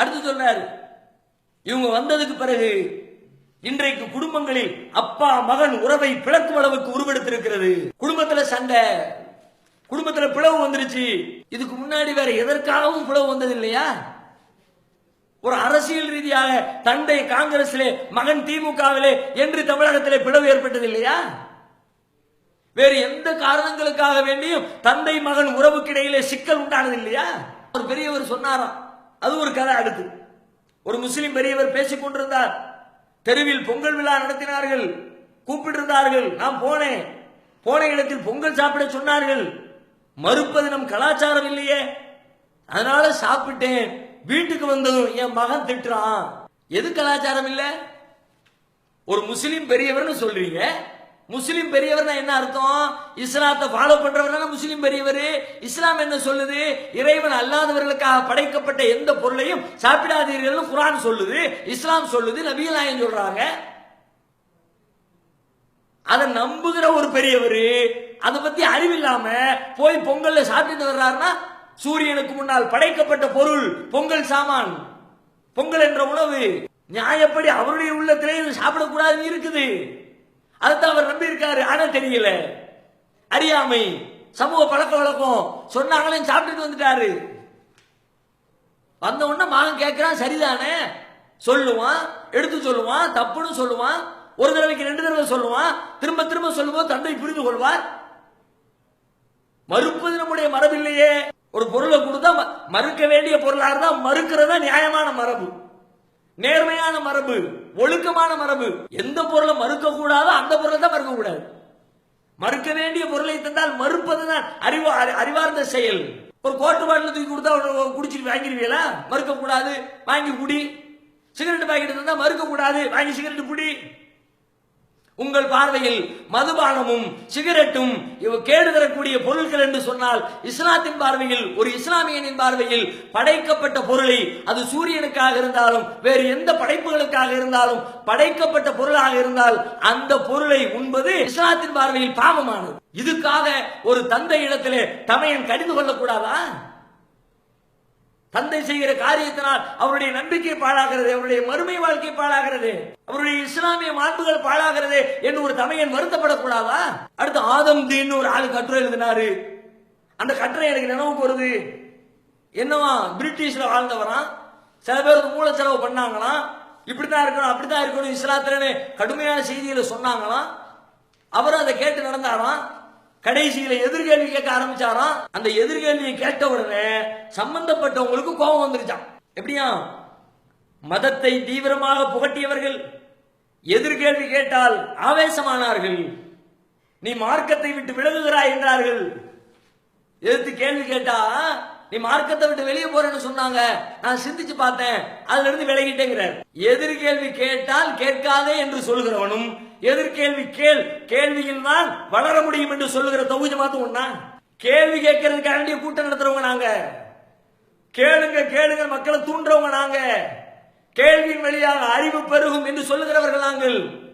அடுத்து சொல்றாரு இவங்க வந்ததுக்கு பிறகு இன்றைக்கு குடும்பங்களில் அப்பா மகன் உறவை பிளக்கும் அளவுக்கு உருவெடுத்திருக்கிறது. குடும்பத்துல சண்டை குடும்பத்துல பிளவு வந்துருச்சு. இதுக்கு முன்னாடி வேற எதற்காகவும் பிளவு வந்தது இல்லையா ஒரு அரசியல் ரீதியாக தந்தை காங்கிரஸிலே மகன் திமுகவிலே என்று தமிழகத்திலே பிளவு ஏற்பட்டது இல்லையா வேறு எந்த காரணங்களுக்காக வேண்டியும் தந்தை மகன் உறவுக்கிடையிலே சிக்கல் உண்டானது இல்லையா ஒரு பெரியவர் சொன்னாராம் அது ஒரு கதை அடுத்து. ஒரு முஸ்லிம் பெரியவர் பேசிக் கொண்டிருந்தார். தெருவில் பொங்கல் விழா நடத்தினார்கள். கூப்பிட்டிருந்தார்கள் நான் போனேன். போன இடத்தில் பொங்கல் சாப்பிட சொன்னார்கள். மறுப்பது நம் கலாச்சாரம் இல்லையே. அதனால சாப்பிட்டேன். வீட்டுக்கு வந்ததும் என் மகன் திட்டுறான். எது கலாச்சாரம் இல்லை? ஒரு முஸ்லிம் பெரியவர்னு சொல்றீங்க முஸ்லீம் பெரியவர்னா என்ன அர்த்தம்? இஸ்லாத்தை ஃபாலோ பண்றவர்னா முஸ்லீம் பெரியவர். இஸ்லாம் என்ன சொல்லுது? இறைவன் அல்லாதவர்களுக்காக படைக்கப்பட்ட எந்த பொருளையும் சாப்பிடாதீர்கள் குரான் சொல்லுது இஸ்லாம் சொல்லுது நபிகள் நாயகம் சொல்றாங்க. அதை நம்புகிற ஒரு பெரியவர் அதை பத்தி அறிவில்லாம போய் பொங்கல்ல சாப்பிட்டு வர்றாருன்னா சூரியனுக்கு முன்னால் படைக்கப்பட்ட பொருள் பொங்கல் சாமான் பொங்கல் என்ற உணவு. நியாயப்படி அவருடைய உள்ளத்திலே இது சாப்பிடக்கூடாதுன்னு இருக்குது. அதைத்தான் அவர் நம்பி இருக்காரு ஆனா தெரியல. அறியாமை. சமூக பழக்க வழக்கம். சொன்னாங்களே சாப்பிட்டுட்டு வந்துட்டாரு. வந்த உடனே மகன் கேட்கிறான் சரிதானே? சொல்லுவான் எடுத்து சொல்லுவான் தப்புன்னு சொல்லுவான். ஒரு தடவைக்கு ரெண்டு தடவை சொல்லுவான். திரும்ப திரும்ப சொல்லுவோம் தந்தை புரிந்து கொள்வார். மறுப்பது நம்முடைய மரபில்லையே. ஒரு பொருளை கொடுத்தா ம- மறுக்க வேண்டிய பொருளாக இருந்தா மறுக்கிறதா நியாயமான மரபு. நேர்மையான மரபு ஒழுக்கமான மரபு. எந்த பொருளை மறுக்க கூடாதோ அந்த பொருளை தான் மறுக்க கூடாது மறுக்க வேண்டிய பொருளை தந்தால் மறுப்பதுதான் அறிவு அறி- அறிவார்ந்த செயல். ஒரு கோட்டு பாட்டில் தூக்கி கொடுத்தா குடிச்சிட்டு வாங்கிடுவீங்களா? மறுக்க கூடாது வாங்கி குடி. சிகரெட் பாக்கெட் தந்தா மறுக்க கூடாது வாங்கி சிகரெட் குடி. உங்கள் பார்வையில் மதுபானமும் சிகரெட்டும் கேடு தரக்கூடிய பொருட்கள் என்று சொன்னால் இஸ்லாத்தின் பார்வையில் ஒரு இஸ்லாமியனின் பார்வையில் படைக்கப்பட்ட பொருளை அது சூரியனுக்காக இருந்தாலும் வேறு எந்த படைப்புகளுக்காக இருந்தாலும் படைக்கப்பட்ட பொருளாக இருந்தால் அந்த பொருளை உண்பது இஸ்லாத்தின் பார்வையில் பாவமானது. இதுக்காக ஒரு தந்தை இடத்திலே தமையன் கடிந்து கொள்ளக்கூடாதா? தந்தை செய்கிற காரியத்தினால் அவருடைய நம்பிக்கை பாழாகிறது அவருடைய மறுமை வாழ்க்கை பாழாகிறது அவருடைய இஸ்லாமிய மாண்புகள் பாழாகிறது என்று ஒரு தமையன் வருத்தப்படக்கூடாதா? அடுத்து ஆதம் தீன்னு ஒரு ஆள் கட்டுரை எழுதினாரு. அந்த கட்டுரை எனக்கு நினைவுக்கு வருது. என்னவா பிரிட்டிஷ்ல வாழ்ந்தவரான் சில பேர் மூல செலவு பண்ணாங்களாம் இப்படித்தான் இருக்கணும் அப்படித்தான் இருக்கணும் இஸ்லாத்திரன்னு கடுமையான செய்திகளை சொன்னாங்களாம். அவரும் அதை கேட்டு நடந்தாராம். கடைசியில எதிர்கேள்வி கேட்க ஆரம்பிச்சாராம். அந்த எதிர்கேள்வியை கேட்ட உடனே சம்பந்தப்பட்டவங்களுக்கு கோபம் வந்துருச்சான் எப்படியா? மதத்தை தீவிரமாக புகட்டியவர்கள் எதிர்கேள்வி கேட்டால் ஆவேசமானார்கள். நீ மார்க்கத்தை விட்டு விலகுகிறாய் என்றார்கள். எதிர்த்து கேள்வி கேட்டா நீ மார்க்கத்தை விட்டு வெளியே போறேன்னு சொன்னாங்க. நான் சிந்திச்சு பார்த்தேன். அதுல இருந்து விலகிட்டேங்கிறார். எதிர்கேள்வி கேட்டால் கேட்காதே என்று சொல்கிறவனும் எதிர்கேள்வி கேள் கேள்வியில் தான் வளர முடியும் என்று சொல்லுகிற தொகுதி மாத்தம் ஒண்ணா? கேள்வி கேட்கறதுக்காண்டிய கூட்டம் நடத்துறவங்க நாங்க. கேளுங்க கேளுங்க மக்களை தூண்டுறவங்க நாங்க. கேள்வியின் வழியாக அறிவு பெருகும் என்று சொல்லுகிறவர்கள் நாங்கள்.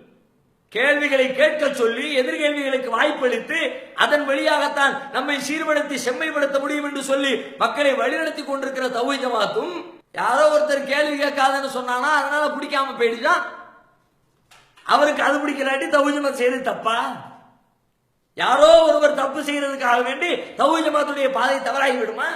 கேள்விகளை கேட்க சொல்லி எதிர்கேள்விகளுக்கு வாய்ப்பளித்து அதன் வழியாகத்தான் நம்மை சீர்படுத்தி செம்மைப்படுத்த முடியும் என்று சொல்லி மக்களை வழிநடத்தி கொண்டிருக்கிற தௌஹீத் ஜமாத்தும் யாரோ ஒருத்தர் கேள்வி கேட்காதுன்னு சொன்னானா அதனால பிடிக்காம போயிடுச்சான் அவருக்கு அது பிடிக்கிறாட்டி தௌஹீத் ஜமாத் செய்யறது தப்பா? யாரோ ஒருவர் தப்பு செய்யறதுக்காக வேண்டி தௌஜமாத்துடைய பாதை தவறாகி விடுமா?